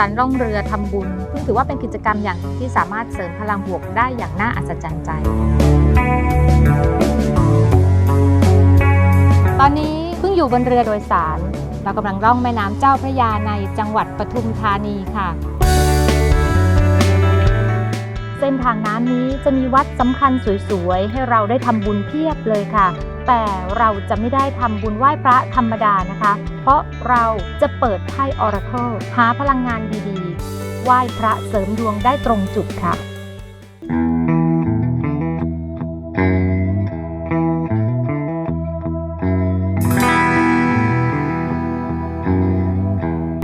การล่องเรือทำบุญซึ่งถือว่าเป็นกิจกรรมอย่างหนึ่งที่สามารถเสริมพลังบวกได้อย่างน่าอัศจรรย์ใจ ตอนนี้เพิ่งอยู่บนเรือโดยสาร เรากำลังล่องแม่น้ำเจ้าพระยาในจังหวัดปทุมธานีค่ะ เส้นทางน้ำนี้จะมีวัดสำคัญสวยๆ ให้เราได้ทำบุญเพียบเลยค่ะ แต่เราจะไม่ได้ทำบุญไหว้พระธรรมดานะคะ เพราะเราจะเปิดไพ่ออราเคิลหาพลังงานดีๆ ไหว้พระเสริมดวงได้ตรงจุดค่ะ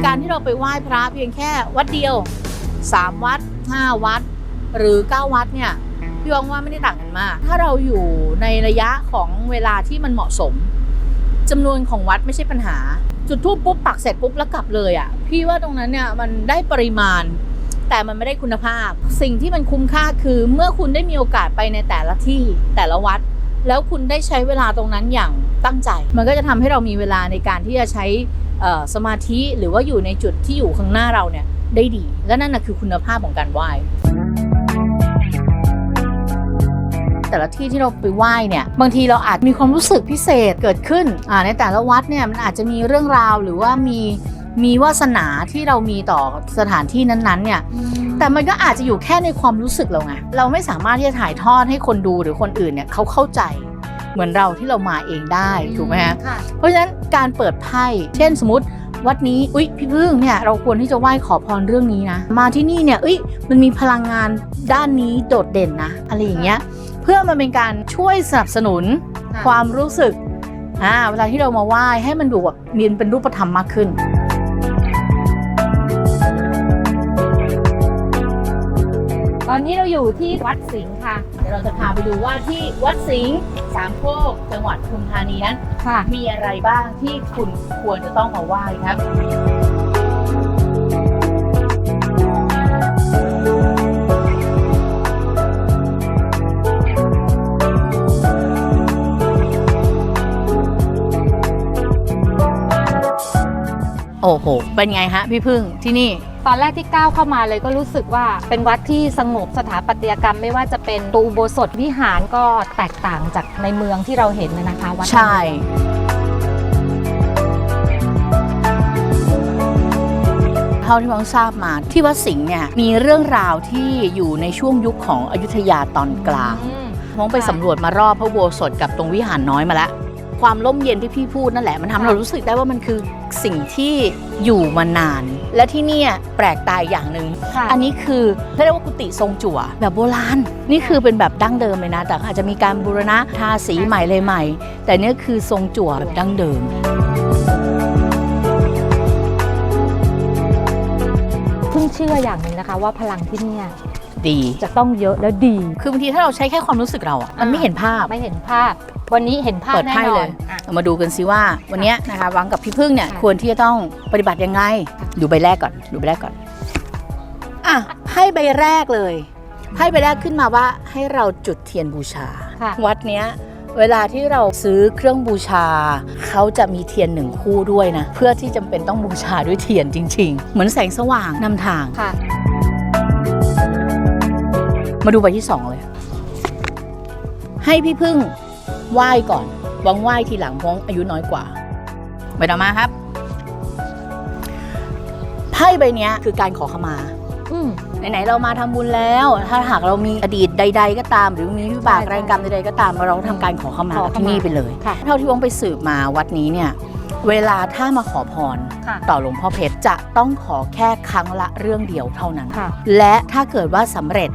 การที่เราไปไหว้พระเพียงแค่วัดเดียว 3 วัด 5 วัด หรือ 9 วัดเนี่ย พี่วังว่าไม่ได้ต่างกันมาก ถ้าเราอยู่ในระยะของเวลาที่มันเหมาะสมจำนวนของวัดไม่ใช่ปัญหา จุดทูปปุ๊บปักเสร็จปุ๊บแล้วกลับเลยอะ่ะ พี่ว่าตรงนั้นเนี่ยมันได้ปริมาณ แต่มันไม่ได้คุณภาพ สิ่งที่มันคุ้มค่าคือเมื่อคุณได้มีโอกาสไปในแต่ละที่แต่ละวัด แล้วคุณได้ใช้เวลาตรงนั้นอย่างตั้งใจ มันก็จะทำให้เรามีเวลาในการที่จะใช้สมาธิหรือว่าอยู่ในจุดที่อยู่ข้างหน้าเราเนี่ยได้ดี และนั่นนะคือคุณภาพของการไหว้ แต่ละที่ที่เราไปไหว้เนี่ยบางทีเราอาจมีความรู้สึกพิเศษเกิดขึ้นอ่าในแต่ละวัดเนี่ยมันอาจจะมีเรื่องราวหรือว่ามีมีวาสนาที่เรามีต่อสถานที่นั้นๆเนี่ยแต่มันก็อาจจะอยู่แค่ในความรู้สึกเราไงเราไม่สามารถที่จะถ่ายทอดให้คนดูหรือคนอื่นเนี่ยเขาเข้าใจเหมือนเราที่เรามาเองได้ถูกไหมฮะค่ะเพราะฉะนั้นการเปิดไพ่เช่นสมมติ วัดนี้อุ๊ยพี่พึ่งเนี่ยเราควรที่จะไหว้ขอพรเรื่องนี้นะ มาที่นี่เนี่ยเอ้ยมันมีพลังงานด้านนี้โดดเด่นนะอะไรอย่างเงี้ยเพื่อมันเป็นการช่วยสนับสนุนค่ะความรู้สึกอ่าเวลาที่เรามาไหว้ให้มันดูแบบมีเป็นรูปธรรมมากขึ้นตอนนี้เราอยู่ที่วัดสิงห์ค่ะเดี๋ยวเราจะพาไปดูว่าที่วัดสิงห์สามโคกจังหวัดปทุมธานีนั้นค่ะ มีอะไรบ้างที่คุณควรจะต้องมาไหว้ครับ โอ้โห เป็นไงฮะพี่พึ่งที่นี่ ตอนแรกที่ก้าวเข้ามาเลยก็รู้สึกว่าเป็นวัดที่สงบสถาปัตยกรรม ไม่ว่าจะเป็นตูอุโบสถวิหารก็แตกต่างจากในเมืองที่เราเห็นนะนะคะวัดในใช่เมืองเท่าที่พ้องทราบมาที่วัดสิงห์เนี่ยมีเรื่องราวที่อยู่ในช่วงยุคของอยุธยาตอนกลางอืมพ้องไปค่ะสำรวจมารอบพระอุโบสถกับตรงวิหารน้อยมาแล้ว ความร่มเย็นที่พี่พูดนั่นแหละมันทำให้ค่ะเรารู้สึกได้ว่ามันคือสิ่งที่อยู่มานาน และที่เนี่ยแปลกตายอย่างหนึ่งค่ะอันนี้คือเขาเรียกว่ากุฏิทรงจั่วแบบโบราณ นี่คือเป็นแบบดั้งเดิมเลยนะ แต่อาจจะมีการบูรณะทาสีใหม่เลยใหม่ แต่เนี่ยคือทรงจั่วแบบดั้งเดิม เพิ่งเชื่ออย่างหนึ่งนะคะว่าพลังที่เนี่ย ดีจะต้องเยอะและดี คือบางทีถ้าเราใช้แค่ความรู้สึกเราอะมันไม่เห็นภาพ ไม่เห็นภาพ วันนี้เห็นภาพเปิดแน่ไพ่นอเลนยอะ เรามาดูกันซิว่าวันเนี้ยนะคะวังกับพี่พึ่งเนี่ยค่ะควรที่จะต้องปฏิบัติยังไงดูใบแรกก่อนดูใบแรกก่อนอะไพ่ใบแรกเลยไพ่ใบแรกขึ้นมาว่าให้เราจุดเทียนบูชา ค่ะ วัดเนี้ยเวลาที่เราซื้อเครื่องบูชา เขาจะมีเทียนหนึ่งคู่ด้วยนะ เพื่อที่จำเป็นต้องบูชาด้วยเทียนจริง ๆ เหมือนแสงสว่างนำทาง ค่ะ มาดูใบที่สองเลย ให้พี่พึ่งไหว้ก่อนวังไหว้ทีหลังเพราะอายุน้อยกว่าใบต่อมาครับไพ่ใบเนี้ยคือการขอขมาอืมไหนๆเรามาทำบุญแล้ว ถ้าหากเรามีอดีตใด ๆ ก็ตาม หรือมีวิบากใช่แรงกรรมใดๆก็ตามเราทำการขอขมาขอกับขมาที่นี่ไปเลยค่ะเท่าที่วงไปสืบมาวัดนี้เนี่ย เวลาถ้ามาขอพรค่ะต่อหลวงพ่อเพชรจะต้องขอแค่ครั้งละเรื่องเดียวเท่านั้นค่ะและถ้าเกิดว่าสำเร็จ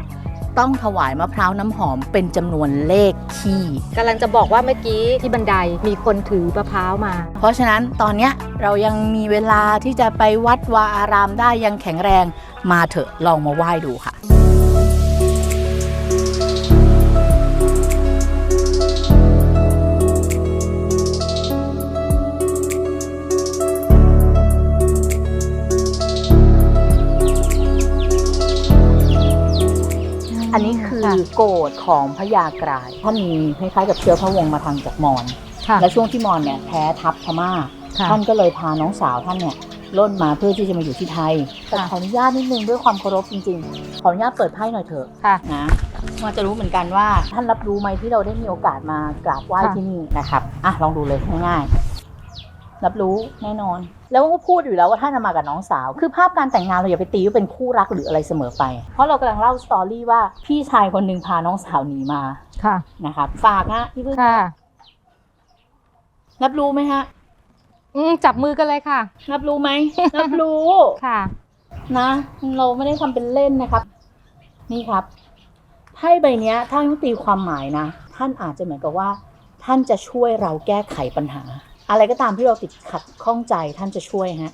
ต้องถวายมะพร้าวน้ำหอมเป็นจำนวนเลขคี่ กำลังจะบอกว่าเมื่อกี้ที่บันไดมีคนถือมะพร้าวมา เพราะฉะนั้นตอนเนี้ยเรายังมีเวลาที่จะไปวัดวาอารามได้ยังแข็งแรงมาเถอะลองมาไหว้ดูค่ะ อันนี้คือค่ะโกดของพญากรายท่านมีคล้ายๆกับเชื้อพระวงศ์มาทางจากมอญค่ะและช่วงที่มอญเนี่ยแพ้ทัพพม่าค่ะท่านก็เลยพาน้องสาวท่านเนี่ยล่นมาเพื่อที่จะมาอยู่ที่ไทยแต่ค่ะขออนุญาตนิดนึงด้วยความเคารพจริงๆ ขออนุญาตเปิดไพ่หน่อยเถอะค่ะนะมาจะรู้เหมือนกันว่าท่านรับรู้ไหมที่เราได้มีโอกาสมากราบไหว้ค่ะที่นี่นะครับอะลองดูเลยง่ายๆ รับรู้แน่นอน แล้วก็พูดอยู่แล้วว่าท่านน่ะมากับน้องสาว คือภาพการแต่งงานเราอย่าไปตีว่าเป็นคู่รักหรืออะไรเสมอไป เพราะเรากำลังเล่าสตอรี่ว่าพี่ชายคนหนึ่งพาน้องสาวหนีมาค่ะนะครับฝากนะพี่พึ่งค่ะ รับรู้ไหมฮะ อืมจับมือกันเลยค่ะ รับรู้ไหม รับรู้ค่ะ นะ เราไม่ได้ทำเป็นเล่นนะครับ นี่ครับไพ่ใบเนี้ย ถ้าต้องตีความหมายนะ ท่านอาจจะเหมือนกับว่า ท่านจะช่วยเราแก้ไขปัญหา อะไรก็ตามที่เราติดขัดข้องใจท่านจะช่วยฮะ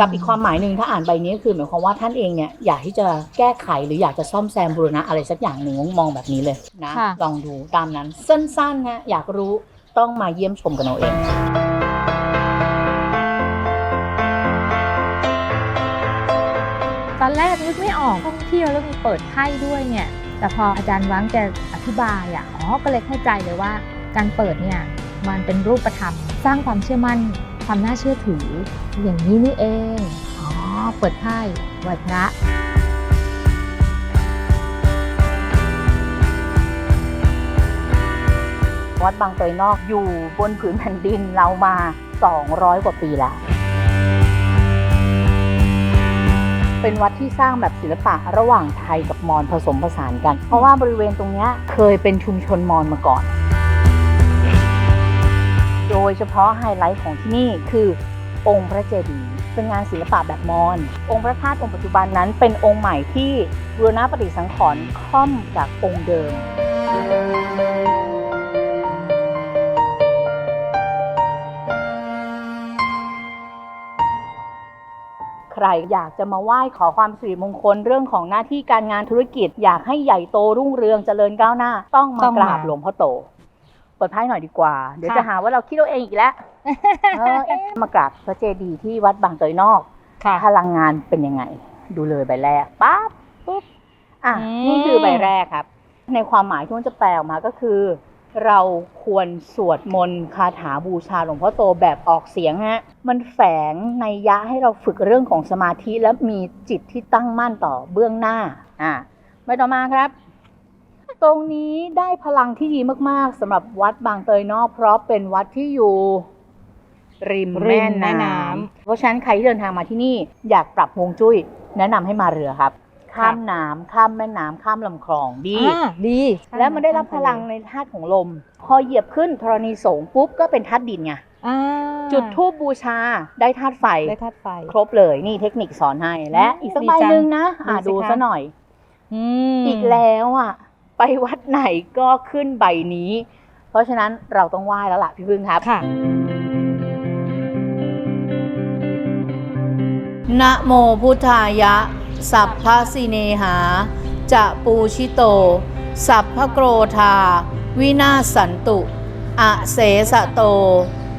กับอีกความหมายหนึ่งถ้าอ่านใบนี้ก็คือหมายความว่าท่านเองเนี่ยอยากที่จะแก้ไขหรืออยากจะซ่อมแซมบูรณะอะไรสักอย่างหนึ่งมองแบบนี้เลยนะค่ะลองดูตามนั้นสั้นๆนะอยากรู้ต้องมาเยี่ยมชมกันเอาเองตอนแรกนึกไม่ออกท่องเที่ยวแล้วมีเปิดไพ่ด้วยเนี่ย แต่พออาจารย์วังแกอธิบายอะอ๋อก็เลยเข้าใจเลยว่าการเปิดเนี่ย มันเป็นรูปธรรม สร้างความเชื่อมั่น ความน่าเชื่อถือ อย่างนี้นี่เอง อ๋อ เปิดไพ่ไหวพระวัดบางเตยนอกอยู่บนผืนแผ่นดินเรามา 200 กว่าปีแล้ว เป็นวัดที่สร้างแบบศิลปะระหว่างไทยกับมอญผสมผสานกัน เพราะว่าบริเวณตรงนี้เคยเป็นชุมชนมอญมาก่อน โดยเฉพาะไฮไลท์ของที่นี่คือองค์พระเจดีย์เป็นงานศิลปะแบบมอญองค์พระธาตุองค์ปัจจุบันนั้นเป็นองค์ใหม่ที่บูรณปฏิสังขรณ์ค่อมจากองค์เดิม ใครอยากจะมาไหว้ขอความสิริมงคลเรื่องของหน้าที่การงานธุรกิจ อยากให้ใหญ่โตรุ่งเรืองเจริญก้าวหน้า ต้องมาต้องกมา ราบหลวงพ่อโต เปิดไพ่หน่อยดีกว่า เดี๋ยวค่ะจะหาว่าเราคิดเอาเองอีกแล้วเออเอ๊ะมากราบพระเจดีย์ที่วัดบางเตยนอก ค่ะ พลังงานเป็นยังไง ดูเลยใบแรกปั๊บปุ๊บอะอืม นี่คือใบแรกครับ ในความหมายที่มันจะแปลออกมาก็คือ เราควรสวดมนต์คาถาบูชาหลวงพ่อโตแบบออกเสียงฮะมันแฝงในยยะให้เราฝึกเรื่องของสมาธิและมีจิตที่ตั้งมั่นต่อเบื้องหน้าอะไปต่อมาครับ ตรงนี้ได้พลังที่ดีมากๆสำหรับวัดบางเตยนอก เพราะเป็นวัดที่อยู่ ริมริแม่มแม่น้น้ำเพราะฉะนั้นใครที่เดินทางมาที่นี่อยากปรับฮวงจุ้ย แนะนำให้มาเรือครับ ข้ามน้ำข้ามแม่น้ำข้ามลำคลองดี อ่าดีแล้วมันได้รับพลังในธาตุของลม พอเหยียบขึ้นธรณีสงฆ์ปุ๊บก็เป็นธาตุดินไงอ่าจุดทูบบูชาได้ธาตุไฟ ได้ธาตุไฟ ครบเลยนี่เทคนิคสอนให้และอืมอีกสักดีใบจังหนึ่งนะอะดูดูสิคะ ซะหน่อย อืมอีกแล้วอะ ไปวัดไหนก็ขึ้นใบนี้ เพราะฉะนั้นเราต้องไหว้แล้วล่ะพี่พึ่งครับค่ะนะโมพุทธายะ สัพพะสิเนหา จะปูชิโต สัพพะโกรธา วินาศสันตุ อเสสะโต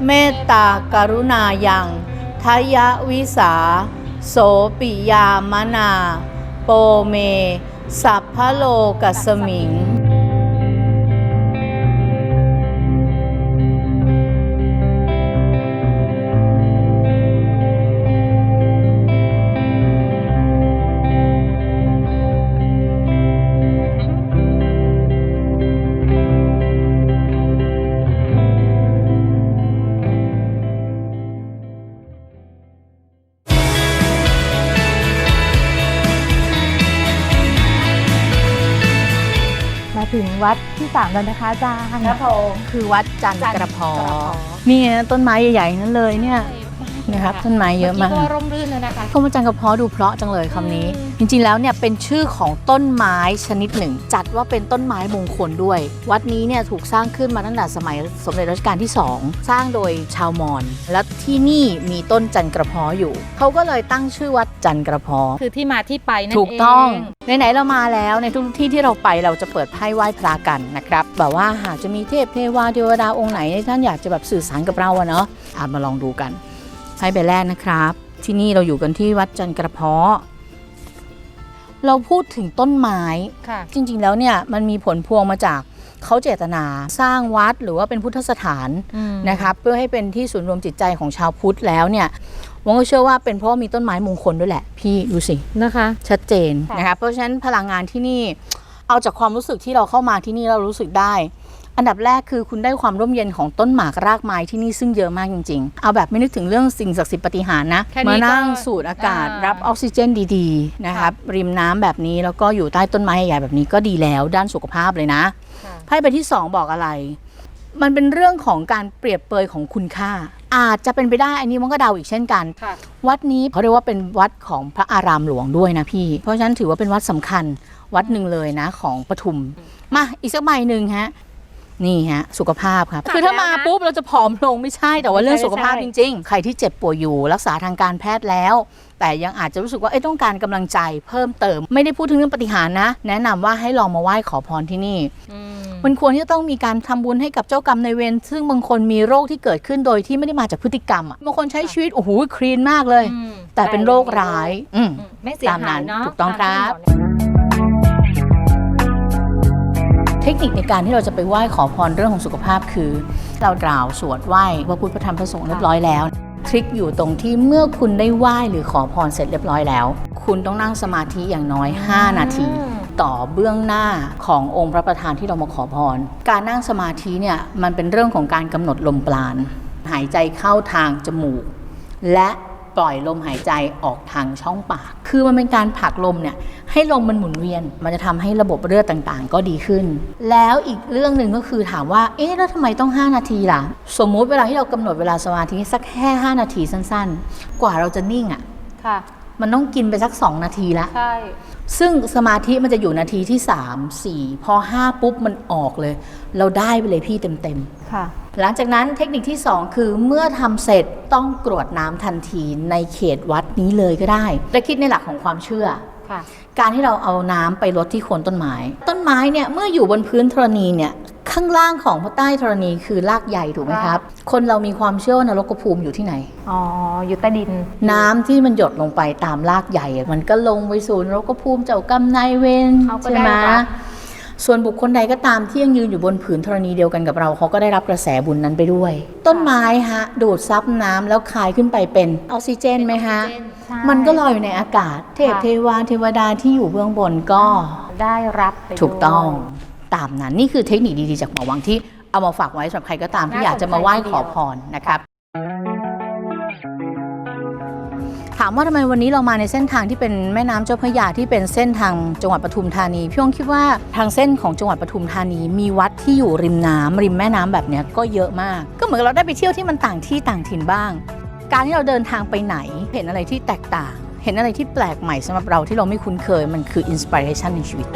เมตตากรุณายังทยวิสา โสปิยามนา โปเม สัพพะโลกัสสมิง ถึงวัดที่สามแล้วนะคะอาจารย์ครับผมคือวัดจันทร์กระเพอจันทร์กระเพาะนี่ไงต้นไม้ใหญ่ๆนั่นเลยเนี่ย นะครับต้นไม้เยอะมากมื่กี้ก็ร่มรื่นเลยนะคะพรหมจันทร์กระเพาะดูเพราะจังเลยคำนี้ จริงๆแล้วเนี่ยเป็นชื่อของต้นไม้ชนิดหนึ่ง จัดว่าเป็นต้นไม้มงคลด้วย วัดนี้เนี่ยถูกสร้างขึ้นมาตั้งแต่สมัยสมเด็จรัชกาลที่ 2 สร้างโดยชาวมอญและที่นี่มีต้นจันทร์กระเพาะอยู่เขาก็เลยตั้งชื่อวัดจันทร์กระเพาะคือที่มาที่ไปนั่นเองถูกต้องไหนๆเรามาแล้วในทุกที่ที่เราไปเราจะเปิดไพ่ไหว้พระกันนะครับแบบว่าหากจะมีเทพเทวาเทวดาองค์ไหนที่ท่านอยากจะแบบสื่อสารกับเราอะเนาะอามาลองดูกัน ไพ่ใบแรกนะครับ ที่นี่เราอยู่กันที่วัดจันทร์กระเพาะ เราพูดถึงต้นไม้ ค่ะ จริงๆแล้วเนี่ยมันมีผลพวงมาจากเขาเจตนาสร้างวัดหรือว่าเป็นพุทธสถานนะครับเพื่อให้เป็นที่ศูนย์รวมจิตใจของชาวพุทธแล้วเนี่ยวังก็เชื่อว่าเป็นเพราะว่ามีต้นไม้มงคลด้วยแหละ พี่ดูสิ นะคะ ชัดเจนค่ะ นะครับเพราะฉะนั้นพลังงานที่นี่เอาจากความรู้สึกที่เราเข้ามาที่นี่เรารู้สึกได้ อันดับแรกคือคุณได้ความร่มเย็นของต้นหมากรากไม้ที่นี่ซึ่งเยอะมากจริง ๆ เอาแบบไม่นึกถึงเรื่องสิ่งศักดิ์สิทธิ์ปาฏิหารย์นะแค่นี้มานั่งก็สูดอากาศอ่ารัรับออกซิเจนดีๆนะครับริมน้ำแบบนี้แล้วก็อยู่ใต้ต้นไม้ใหญ่ๆแบบนี้ก็ดีแล้วด้านสุขภาพเลยนะไพ่ใบที่ 2 บอกอะไร มันเป็นเรื่องของการเปรียบเปยของคุณค่า อาจจะเป็นไปได้อันนี้มันก็เดาอีกเช่นกันค่ะวัดนี้เขาเรียกว่าเป็นวัดของพระอารามหลวงด้วยนะพี่ เพราะฉะนั้นถือว่าเป็นวัดสำคัญวัดหนึ่งเลยนะของปทุม มาอีกสักใบหนึ่งฮะ นี่ฮะสุขภาพครับจัดคือถ้ามาแล้วนะปุ๊บเราจะผอมลงไม่ใช่แต่ว่าเรื่องใช่สุขภาพใช่จริง ๆ ใครที่เจ็บป่วยอยู่รักษาทางการแพทย์แล้ว แต่ยังอาจจะรู้สึกว่าเอ้ยต้องการกำลังใจเพิ่มเติม ไม่ได้พูดถึงเรื่องปฏิหารย์นะ แนะนำว่าให้ลองมาไหว้ขอพรที่นี่มันควรที่จะต้องมีการทำบุญให้กับเจ้ากรรมในายเวรซึ่งบางคนมีโรคที่เกิดขึ้นโดยที่ไม่ได้มาจากพฤติกรรมอะบางคนใช้ชีวิตโอ้โหคลีนมากเลย แต่เป็นโรคร้ายอืมไม่เสียตามนั้หายนเนาะถูกต้องครับตามที่ณหมอ เทคนิคในการที่เราจะไปไหว้ขอพรเรื่องของสุขภาพคือ เราดราวสวดไหว้พระพุทธพระธรรมพระสงฆ์เรียบร้อยแล้วทริคอยู่ตรงที่เมื่อคุณได้ไหว้หรือขอพรเสร็จเรียบร้อยแล้ว คุณต้องนั่งสมาธิอย่างน้อย 5 นาที ต่อเบื้องหน้าขององค์พระประธานที่เรามาขอพร การนั่งสมาธิเนี่ยมันเป็นเรื่องของการกำหนดลมปราณหายใจเข้าทางจมูก และ ปล่อยลมหายใจออกทางช่องปาก คือมันเป็นการผลักลมเนี่ยให้ลมมันหมุนเวียน มันจะทำให้ระบบเลือดต่างๆ ก็ดีขึ้น แล้วอีกเรื่องหนึ่งก็คือถามว่า เอ๊ะ แล้วทำไมต้อง 5 นาทีล่ะ สมมุติเวลาที่เรากำหนดเวลาสมาธิสักแค่ 5 นาทีสั้นๆ กว่าเราจะนิ่งอะ่ะ ค่ะ มันต้องกินไปสัก 2 นาทีละ ใช่ ซึ่งสมาธิมันจะอยู่นาทีที่3 4พอ5ปุ๊บมันออกเลย เราได้ไปเลยพี่เต็มๆค่ะ หลังจากนั้นเทคนิคที่2คือเมื่อทำเสร็จต้องกรวดน้ำทันทีในเขตวัดนี้เลยก็ได้และคิดในหลักของความเชื่อค่ะการที่เราเอาน้ำไปลดที่โคนต้นไม้ ต้นไม้เนี่ยเมื่ออยู่บนพื้นธรณีเนี่ย ข้างล่างของพระใต้ธรณีคือรากใหญ่ถูกไหมครับ คนเรามีความเชื่อว่านรกภูมิอยู่ที่ไหน อ๋อ อยู่ใต้ดิน น้ำที่มันหยดลงไปตามรากใหญ่อะมันก็ลงไปสู่นรกภูมิเจ้ากรรมนายเวรเขาก็ใช่ได้ไหมรับส่วนบุคคลใดก็ตามที่ยังยืนอยู่บนผืนธรณีเดียวกันกับเราเขาก็ได้รับกระแสบุญนั้นไปด้วย ต้นไม้ฮะ ดูดซับน้ำแล้วคายขึ้นไปเป็นออกซิเจนไหมฮะใช่มันก็ลอยอยู่ในอากาศ เทพค่ะเทวาเทวดาที่อยู่เบื้องบนก็ได้รับไปถูกต้องด้วย ตามนั้น นี่คือเทคนิคดีๆจากหมอวังที่เอามาฝากไว้สำหรับใครก็ตามที่น่าอยากจะมาไหว้สนใจทีเดีขยวอพรนะครับ ถามว่าทำไมวันนี้เรามาในเส้นทางที่เป็นแม่น้ำเจ้าพระยาที่เป็นเส้นทางจังหวัดปทุมธานีพี่องคิดว่าทางเส้นของจังหวัดปทุมธานีมีวัดที่อยู่ริมน้ำริมแม่น้ำแบบเนี้ยก็เยอะมาก ก็เหมือนกับเราได้ไปเที่ยวที่มันต่างที่ต่างถิ่นบ้าง การที่เราเดินทางไปไหน เห็นอะไรที่แตกต่าง เห็นอะไรที่แปลกใหม่สำหรับเราที่เราไม่คุ้นเคยมันคืออินสปิเรชันในชีวิต